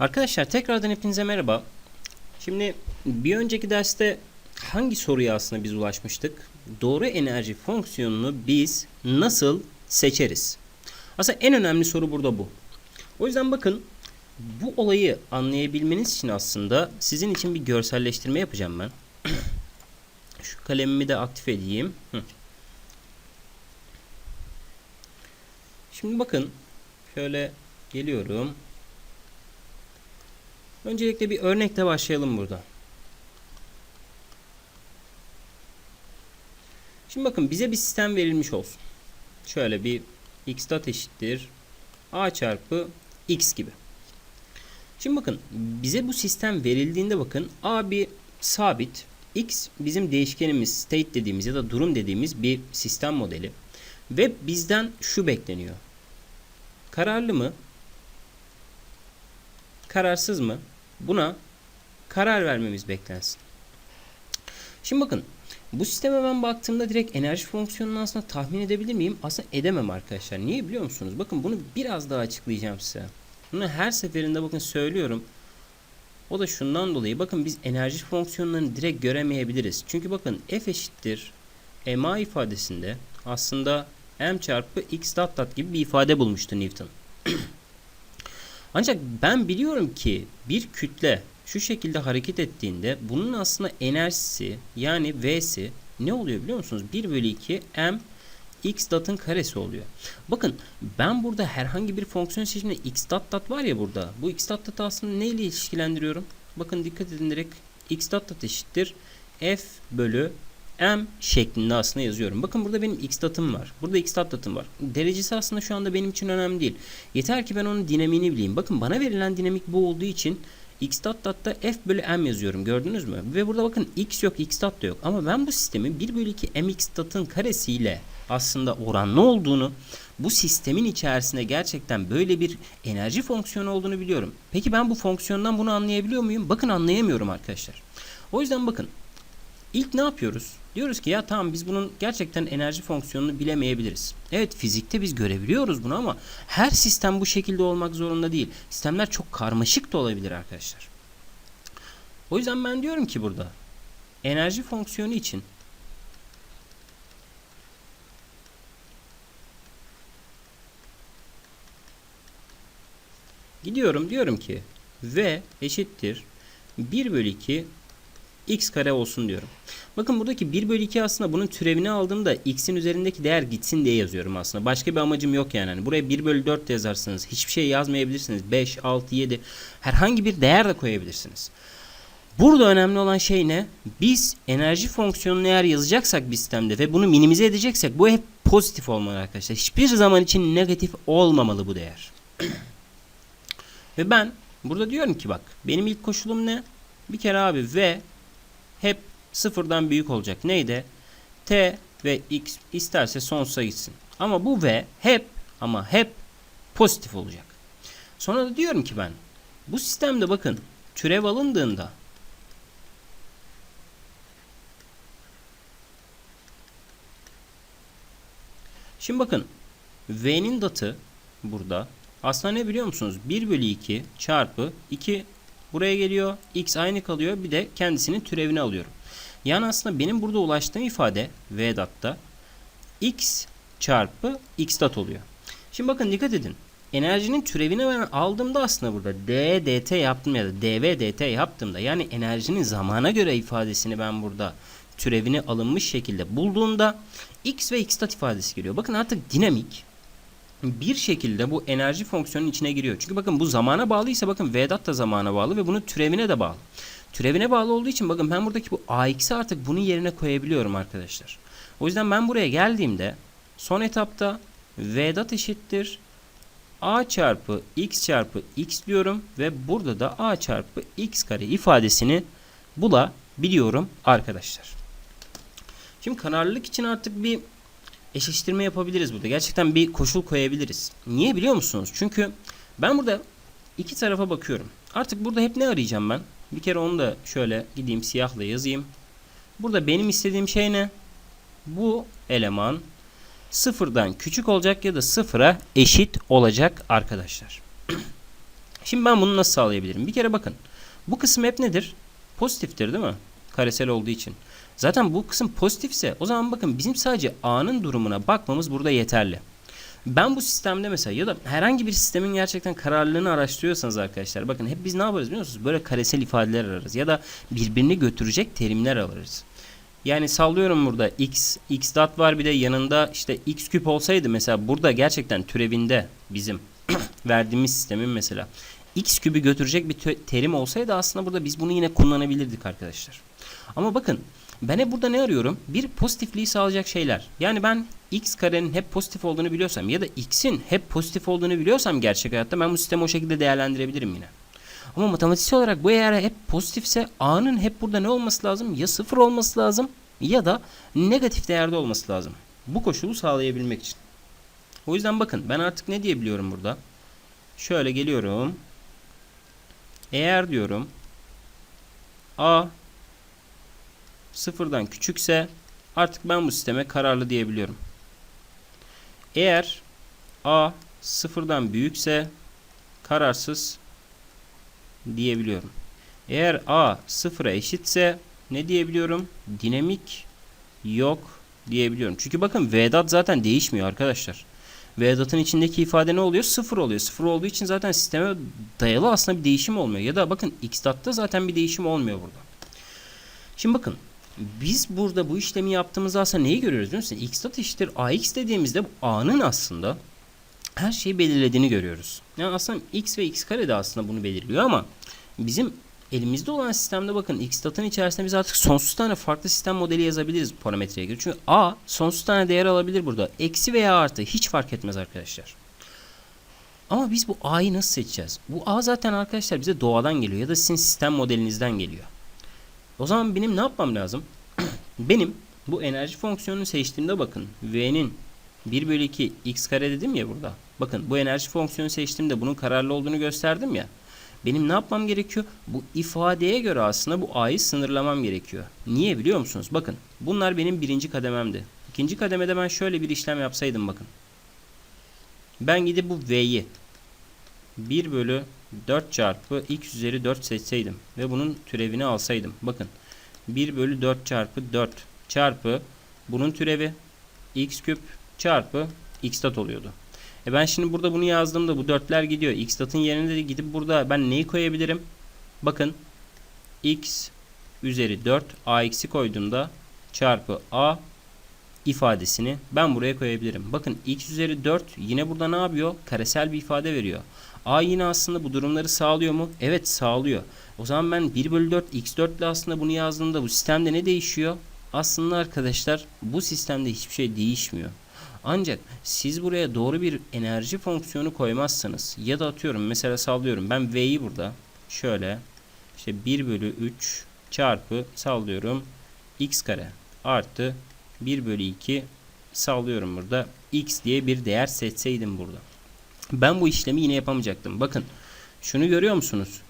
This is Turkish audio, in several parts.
Arkadaşlar tekrardan hepinize merhaba. Şimdi bir önceki derste hangi soruya aslında biz ulaşmıştık? Doğru enerji fonksiyonunu biz nasıl seçeriz? Aslında en önemli soru burada bu. O yüzden bakın bu olayı anlayabilmeniz için aslında sizin için bir görselleştirme yapacağım ben. Şu kalemimi de aktif edeyim. Şimdi bakın şöyle geliyorum. Öncelikle bir örnekle başlayalım burada. Şimdi bakın bize bir sistem verilmiş olsun. Şöyle bir x dat eşittir a çarpı x gibi. Şimdi bakın bize bu sistem verildiğinde bakın a bir sabit x bizim değişkenimiz state dediğimiz ya da durum dediğimiz bir sistem modeli ve bizden şu bekleniyor. Kararlı mı? Kararsız mı? Buna karar vermemiz beklensin. Şimdi bakın bu sisteme ben baktığımda direkt enerji fonksiyonunu aslında tahmin edebilir miyim? Aslında edemem arkadaşlar. Niye biliyor musunuz? Bakın bunu biraz daha açıklayacağım size. Bunu her seferinde bakın söylüyorum. O da şundan dolayı bakın biz enerji fonksiyonlarını direkt göremeyebiliriz. Çünkü bakın f eşittir ma ifadesinde aslında m çarpı x dot dot gibi bir ifade bulmuştu Newton. Ancak ben biliyorum ki bir kütle şu şekilde hareket ettiğinde bunun aslında enerjisi yani V'si ne oluyor biliyor musunuz? 1 bölü 2 m x datın karesi oluyor. Bakın ben burada herhangi bir fonksiyon seçiminde x dat dat var ya burada. Bu x dat datı aslında neyle ilişkilendiriyorum? Bakın dikkat edin direkt x dat dat eşittir f bölü m şeklinde aslında yazıyorum. Bakın burada benim x datım var. Burada x dat datım var. Derecesi aslında şu anda benim için önemli değil. Yeter ki ben onun dinamiğini bileyim. Bakın bana verilen dinamik bu olduğu için x dat datta f bölü m yazıyorum. Gördünüz mü? Ve burada bakın x yok, x dat da yok. Ama ben bu sistemin 1 bölü 2 mx datın karesiyle aslında oranlı olduğunu bu sistemin içerisinde gerçekten böyle bir enerji fonksiyonu olduğunu biliyorum. Peki ben bu fonksiyondan bunu anlayabiliyor muyum? Bakın anlayamıyorum arkadaşlar. O yüzden bakın İlk ne yapıyoruz? Diyoruz ki ya tamam biz bunun gerçekten enerji fonksiyonunu bilemeyebiliriz. Evet fizikte biz görebiliyoruz bunu ama her sistem bu şekilde olmak zorunda değil. Sistemler çok karmaşık da olabilir arkadaşlar. O yüzden ben diyorum ki burada enerji fonksiyonu için gidiyorum diyorum ki v eşittir 1 bölü 2 x kare olsun diyorum. Bakın buradaki 1 bölü 2 aslında bunun türevini aldığımda x'in üzerindeki değer gitsin diye yazıyorum aslında. Başka bir amacım yok yani. Hani buraya 1 bölü 4 de yazarsınız. Hiçbir şey yazmayabilirsiniz. 5, 6, 7 herhangi bir değer de koyabilirsiniz. Burada önemli olan şey ne? Biz enerji fonksiyonunu eğer yazacaksak bir sistemde ve bunu minimize edeceksek bu hep pozitif olmalı arkadaşlar. Hiçbir zaman için negatif olmamalı bu değer. ve ben burada diyorum ki bak benim ilk koşulum ne? Bir kere abi v hep sıfırdan büyük olacak. Neydi? T ve X isterse sonsuza gitsin. Ama bu V hep ama hep pozitif olacak. Sonra da diyorum ki ben bu sistemde bakın türev alındığında Şimdi bakın V'nin datı burada aslında ne biliyor musunuz? 1 bölü 2 çarpı 2 buraya geliyor. X aynı kalıyor. Bir de kendisinin türevini alıyorum. Yani aslında benim burada ulaştığım ifade V datta X çarpı X oluyor. Şimdi bakın dikkat edin. Enerjinin türevini ben aldığımda aslında burada d dt yaptım ya da dv dt yaptığımda yani enerjinin zamana göre ifadesini ben burada türevini alınmış şekilde bulduğumda x ve x ifadesi geliyor. Bakın artık dinamik bir şekilde bu enerji fonksiyonun içine giriyor. Çünkü bakın bu zamana bağlıysa bakın Vedat da zamana bağlı ve bunun türevine de bağlı. Türevine bağlı olduğu için bakın ben buradaki bu AX'i artık bunun yerine koyabiliyorum arkadaşlar. O yüzden ben buraya geldiğimde son etapta Vedat eşittir A çarpı X çarpı X diyorum ve burada da A çarpı X kare ifadesini bulabiliyorum arkadaşlar. Şimdi kararlılık için artık bir eşleştirme yapabiliriz burada. Gerçekten bir koşul koyabiliriz. Niye biliyor musunuz? Çünkü ben burada iki tarafa bakıyorum. Artık burada hep ne arayacağım ben? Bir kere onu da şöyle gideyim siyahla yazayım. Burada benim istediğim şey ne? Bu eleman sıfırdan küçük olacak ya da sıfıra eşit olacak arkadaşlar. Şimdi ben bunu nasıl sağlayabilirim? Bir kere bakın. Bu kısım hep nedir? Pozitiftir değil mi? Karesel olduğu için. Zaten bu kısım pozitifse o zaman bakın bizim sadece A'nın durumuna bakmamız burada yeterli. Ben bu sistemde mesela ya da herhangi bir sistemin gerçekten kararlılığını araştırıyorsanız arkadaşlar bakın hep biz ne yaparız biliyor musunuz? Böyle karesel ifadeler ararız ya da birbirini götürecek terimler alırız. Yani sallıyorum burada x, x dot var bir de yanında işte x küp olsaydı mesela burada gerçekten türevinde bizim verdiğimiz sistemin mesela x kübü götürecek bir terim olsaydı aslında burada biz bunu yine kullanabilirdik arkadaşlar. Ama bakın ben hep burada ne arıyorum? Bir pozitifliği sağlayacak şeyler. Yani ben x karenin hep pozitif olduğunu biliyorsam ya da x'in hep pozitif olduğunu biliyorsam gerçek hayatta ben bu sistemi o şekilde değerlendirebilirim yine. Ama matematiksel olarak bu eğer hep pozitifse a'nın hep burada ne olması lazım? Ya sıfır olması lazım ya da negatif değerde olması lazım. Bu koşulu sağlayabilmek için. O yüzden bakın ben artık ne diyebiliyorum burada? Şöyle geliyorum. Eğer diyorum a sıfırdan küçükse artık ben bu sisteme kararlı diyebiliyorum. Eğer a sıfırdan büyükse kararsız diyebiliyorum. Eğer a sıfıra eşitse ne diyebiliyorum? Dinamik yok diyebiliyorum. Çünkü bakın Vedat zaten değişmiyor arkadaşlar. Vedat'ın içindeki ifade ne oluyor? Sıfır oluyor. Sıfır olduğu için zaten sisteme dayalı aslında bir değişim olmuyor. Ya da bakın x'datta zaten bir değişim olmuyor burada. Şimdi bakın biz burada bu işlemi yaptığımızda aslında neyi görüyoruz biliyor musun? x'dat eşittir ax dediğimizde bu a'nın aslında her şeyi belirlediğini görüyoruz. Yani aslında x ve x kare de aslında bunu belirliyor ama bizim elimizde olan sistemde bakın x'datın içerisinde biz artık sonsuz tane farklı sistem modeli yazabiliriz parametreye göre. Çünkü a sonsuz tane değer alabilir burada. Eksi veya artı hiç fark etmez arkadaşlar. Ama biz bu a'yı nasıl seçeceğiz? Bu a zaten arkadaşlar bize doğadan geliyor ya da sizin sistem modelinizden geliyor. O zaman benim ne yapmam lazım? benim bu enerji fonksiyonunu seçtiğimde bakın v'nin 1 bölü 2 x kare dedim ya burada. Bakın bu enerji fonksiyonu seçtiğimde bunun kararlı olduğunu gösterdim ya. Benim ne yapmam gerekiyor? Bu ifadeye göre aslında bu a'yı sınırlamam gerekiyor. Niye biliyor musunuz? Bakın bunlar benim birinci kadememdi. İkinci kademede ben şöyle bir işlem yapsaydım bakın. Ben gidip bu v'yi 1 bölü 4 çarpı x üzeri 4 seçseydim ve bunun türevini alsaydım. Bakın 1 bölü 4 çarpı 4 çarpı bunun türevi x küp çarpı x dot oluyordu. E ben şimdi burada bunu yazdığımda bu dörtler gidiyor. X dot'un yerine de gidip burada ben neyi koyabilirim? Bakın x üzeri 4 ax'i koyduğumda çarpı a ifadesini ben buraya koyabilirim. Bakın x üzeri 4 yine burada ne yapıyor? Karesel bir ifade veriyor. A yine aslında bu durumları sağlıyor mu? Evet sağlıyor. O zaman ben 1 bölü 4 x4 ile aslında bunu yazdığımda bu sistemde ne değişiyor? Aslında arkadaşlar bu sistemde hiçbir şey değişmiyor. Ancak siz buraya doğru bir enerji fonksiyonu koymazsanız ya da atıyorum mesela sallıyorum ben V'yi burada şöyle işte 1 bölü 3 çarpı sallıyorum x kare artı 1 bölü 2 sallıyorum burada x diye bir değer seçseydim burada. Ben bu işlemi yine yapamayacaktım. Bakın şunu görüyor musunuz?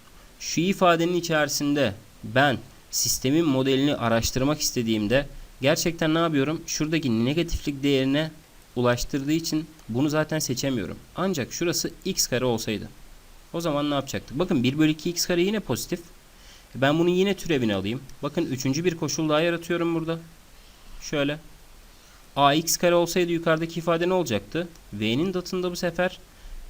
Şu ifadenin içerisinde ben sistemin modelini araştırmak istediğimde gerçekten ne yapıyorum? Şuradaki negatiflik değerine ulaştırdığı için bunu zaten seçemiyorum. Ancak şurası x kare olsaydı. O zaman ne yapacaktık? Bakın 1 bölü 2 x kare yine pozitif. Ben bunun yine türevini alayım. Bakın üçüncü bir koşul daha yaratıyorum burada. Şöyle. ax kare olsaydı yukarıdaki ifade ne olacaktı? v'nin datında bu sefer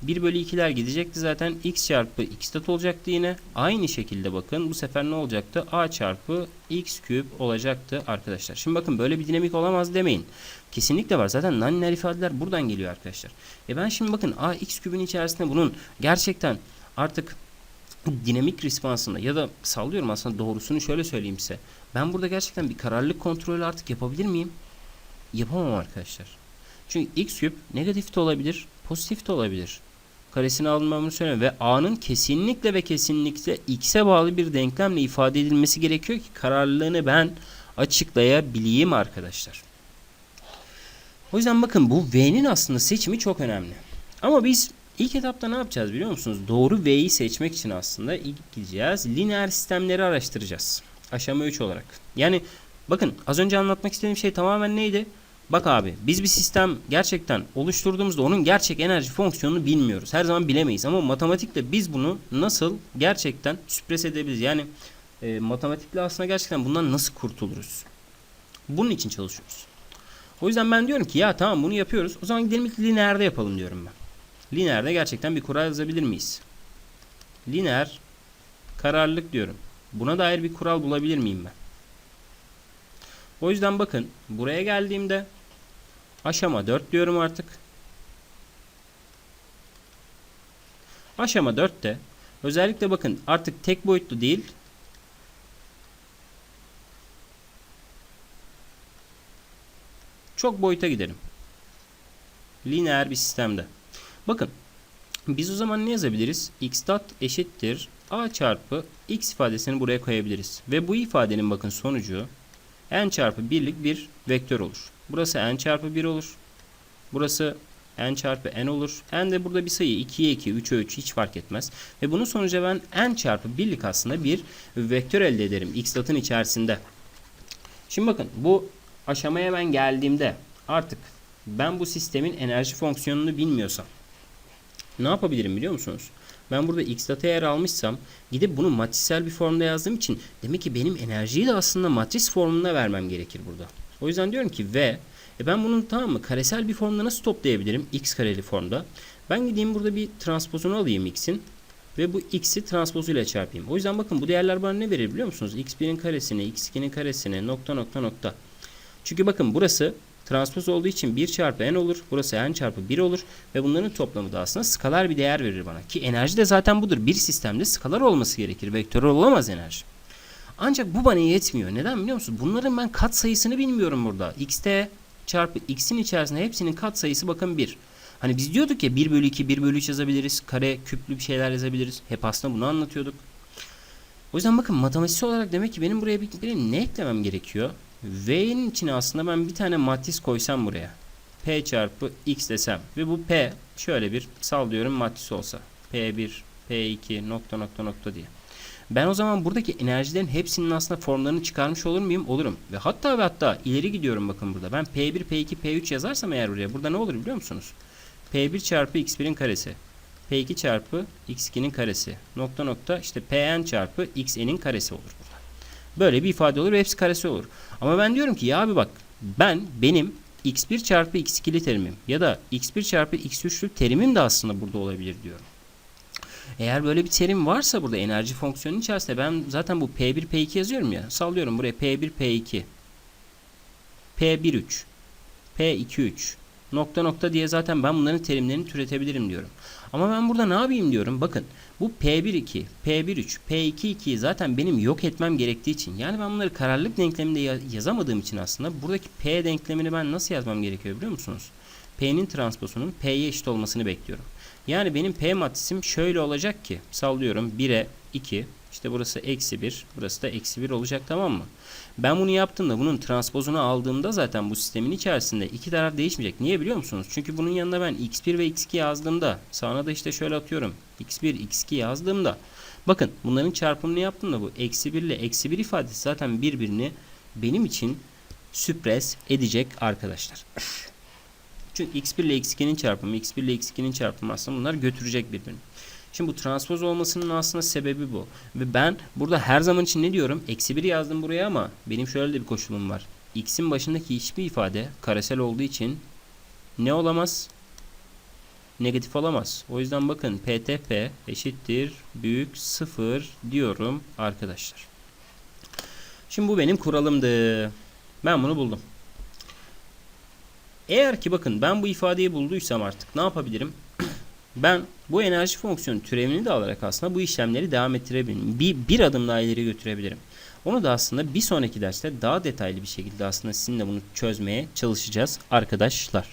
1 bölü 2'ler gidecekti zaten. x çarpı x dat olacaktı yine. Aynı şekilde bakın bu sefer ne olacaktı? a çarpı x küp olacaktı arkadaşlar. Şimdi bakın böyle bir dinamik olamaz demeyin. Kesinlikle var. Zaten non ifadeler buradan geliyor arkadaşlar. E ben şimdi bakın a x kübün içerisinde bunun gerçekten artık dinamik respansında ya da sallıyorum aslında doğrusunu şöyle söyleyeyim size. Ben burada gerçekten bir kararlılık kontrolü artık yapabilir miyim? Yapamam arkadaşlar. Çünkü x küp negatif de olabilir, pozitif de olabilir. Karesini almamı söylüyorum ve a'nın kesinlikle ve kesinlikle x'e bağlı bir denklemle ifade edilmesi gerekiyor ki kararlılığını ben açıklayabileyim arkadaşlar. O yüzden bakın bu V'nin aslında seçimi çok önemli. Ama biz ilk etapta ne yapacağız biliyor musunuz? Doğru V'yi seçmek için aslında ilk gideceğiz. Lineer sistemleri araştıracağız. Aşama 3 olarak. Yani bakın az önce anlatmak istediğim şey tamamen neydi? Bak abi biz bir sistem gerçekten oluşturduğumuzda onun gerçek enerji fonksiyonunu bilmiyoruz. Her zaman bilemeyiz ama matematikle biz bunu nasıl gerçekten süpres edebiliriz? Yani e, matematikle aslında gerçekten bundan nasıl kurtuluruz? Bunun için çalışıyoruz. O yüzden ben diyorum ki ya tamam bunu yapıyoruz. O zaman gidelim ilk lineerde yapalım diyorum ben. Lineerde gerçekten bir kural yazabilir miyiz? Lineer kararlılık diyorum. Buna dair bir kural bulabilir miyim ben? O yüzden bakın buraya geldiğimde aşama 4 diyorum artık. Aşama 4'te özellikle bakın artık tek boyutlu değil çok boyuta gidelim. Lineer bir sistemde. Bakın biz o zaman ne yazabiliriz? x dot eşittir a çarpı x ifadesini buraya koyabiliriz. Ve bu ifadenin bakın sonucu n çarpı birlik bir vektör olur. Burası n çarpı 1 olur. Burası n çarpı n olur. n de burada bir sayı 2'ye 2, 3'e 3 hiç fark etmez. Ve bunun sonucu ben n çarpı birlik aslında bir vektör elde ederim x dot'ın içerisinde. Şimdi bakın bu aşamaya ben geldiğimde artık ben bu sistemin enerji fonksiyonunu bilmiyorsam ne yapabilirim biliyor musunuz? Ben burada x data yer almışsam gidip bunu matrisel bir formda yazdığım için demek ki benim enerjiyi de aslında matris formunda vermem gerekir burada. O yüzden diyorum ki v e ben bunun tamam mı karesel bir formda nasıl toplayabilirim x kareli formda? Ben gideyim burada bir transpozunu alayım x'in ve bu x'i transpozuyla çarpayım. O yüzden bakın bu değerler bana ne verir biliyor musunuz? x1'in karesini, x2'nin karesini, nokta nokta nokta. Çünkü bakın burası transpoz olduğu için 1 çarpı n olur. Burası n çarpı 1 olur. Ve bunların toplamı da aslında skalar bir değer verir bana. Ki enerji de zaten budur. Bir sistemde skalar olması gerekir. Vektörel olamaz enerji. Ancak bu bana yetmiyor. Neden biliyor musunuz? Bunların ben kat sayısını bilmiyorum burada. xt çarpı x'in içerisinde hepsinin kat sayısı bakın 1. Hani biz diyorduk ya 1 bölü 2, 1 bölü 3 yazabiliriz. Kare, küplü bir şeyler yazabiliriz. Hep aslında bunu anlatıyorduk. O yüzden bakın matematiksel olarak demek ki benim buraya bir, benim ne eklemem gerekiyor? V'nin içine aslında ben bir tane matris koysam buraya. P çarpı X desem. Ve bu P şöyle bir sallıyorum matris olsa. P1, P2 nokta nokta nokta diye. Ben o zaman buradaki enerjilerin hepsinin aslında formlarını çıkarmış olur muyum? Olurum. Ve hatta ve hatta ileri gidiyorum bakın burada. Ben P1, P2, P3 yazarsam eğer buraya burada ne olur biliyor musunuz? P1 çarpı X1'in karesi. P2 çarpı X2'nin karesi. Nokta nokta işte Pn çarpı Xn'in karesi olur burada. Böyle bir ifade olur ve hepsi karesi olur. Ama ben diyorum ki ya abi bak ben benim x1 çarpı x2'li terimim ya da x1 çarpı x3'lü terimim de aslında burada olabilir diyorum. Eğer böyle bir terim varsa burada enerji fonksiyonunun içerisinde ben zaten bu P1 P2 yazıyorum ya. Sallıyorum buraya P1 P2 P1 3 P2 3 nokta nokta diye zaten ben bunların terimlerini türetebilirim diyorum. Ama ben burada ne yapayım diyorum. Bakın bu P1-2, P1-3, P2-2'yi zaten benim yok etmem gerektiği için yani ben bunları kararlılık denkleminde yazamadığım için aslında buradaki P denklemini ben nasıl yazmam gerekiyor biliyor musunuz? P'nin transposunun P'ye eşit olmasını bekliyorum. Yani benim P matrisim şöyle olacak ki sallıyorum 1'e 2 işte burası eksi 1 burası da eksi 1 olacak tamam mı? Ben bunu yaptığımda bunun transpozunu aldığımda zaten bu sistemin içerisinde iki taraf değişmeyecek. Niye biliyor musunuz? Çünkü bunun yanında ben x1 ve x2 yazdığımda sağına da işte şöyle atıyorum. x1 x2 yazdığımda bakın bunların çarpımını yaptığımda bu eksi 1 ile eksi 1 ifadesi zaten birbirini benim için süpres edecek arkadaşlar. Çünkü x1 ile x2'nin çarpımı, x1 ile x2'nin çarpımı aslında bunlar götürecek birbirini. Şimdi bu transpoz olmasının aslında sebebi bu. Ve ben burada her zaman için ne diyorum? Eksi 1 yazdım buraya ama benim şöyle de bir koşulum var. X'in başındaki hiçbir ifade karesel olduğu için ne olamaz? Negatif olamaz. O yüzden bakın PTP eşittir büyük 0 diyorum arkadaşlar. Şimdi bu benim kuralımdı. Ben bunu buldum. Eğer ki bakın ben bu ifadeyi bulduysam artık ne yapabilirim? ben bu enerji fonksiyonu türevini de alarak aslında bu işlemleri devam ettirebilirim. Bir, bir adım daha ileri götürebilirim. Onu da aslında bir sonraki derste daha detaylı bir şekilde aslında sizinle bunu çözmeye çalışacağız arkadaşlar.